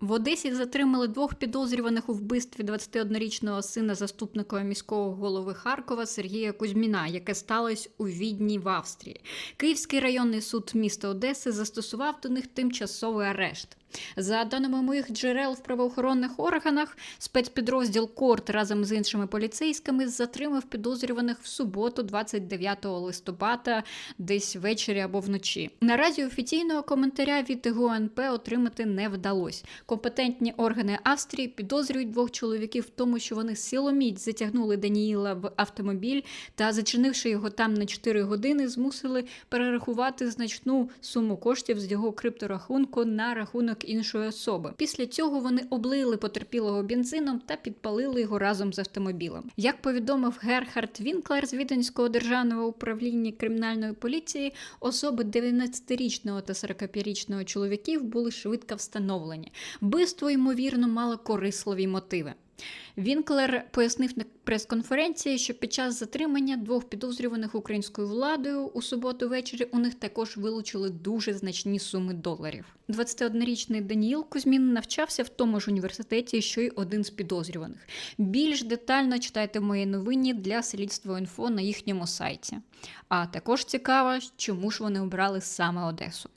В Одесі затримали двох підозрюваних у вбивстві 21-річного сина заступника міського голови Харкова Сергія Кузьміна, яке сталося у Відні в Австрії. Київський районний суд міста Одеси застосував до них тимчасовий арешт. За даними моїх джерел в правоохоронних органах, спецпідрозділ Корт разом з іншими поліцейськими затримав підозрюваних в суботу, 29 листопада, десь ввечері або вночі. Наразі офіційного коментаря від ГУНП отримати не вдалося. Компетентні органи Австрії підозрюють двох чоловіків в тому, що вони силоміць затягнули Даніїла в автомобіль та, зачинивши його там на 4 години, змусили перерахувати значну суму коштів з його крипторахунку на рахунок іншої особи. Після цього вони облили потерпілого бензином та підпалили його разом з автомобілем. Як повідомив Герхард Вінклер з Віденського державного управління кримінальної поліції, особи 19-річного та 45-річного чоловіків були швидко встановлені. Вбивство, ймовірно, мало корисливі мотиви. Вінклер пояснив на прес-конференції, що під час затримання двох підозрюваних українською владою у суботу ввечері у них також вилучили дуже значні суми доларів. 21-річний Даніїл Кузьмін навчався в тому ж університеті, що й один з підозрюваних. Більш детально читайте в моїй новині для слідства інфо на їхньому сайті. А також цікаво, чому ж вони обрали саме Одесу.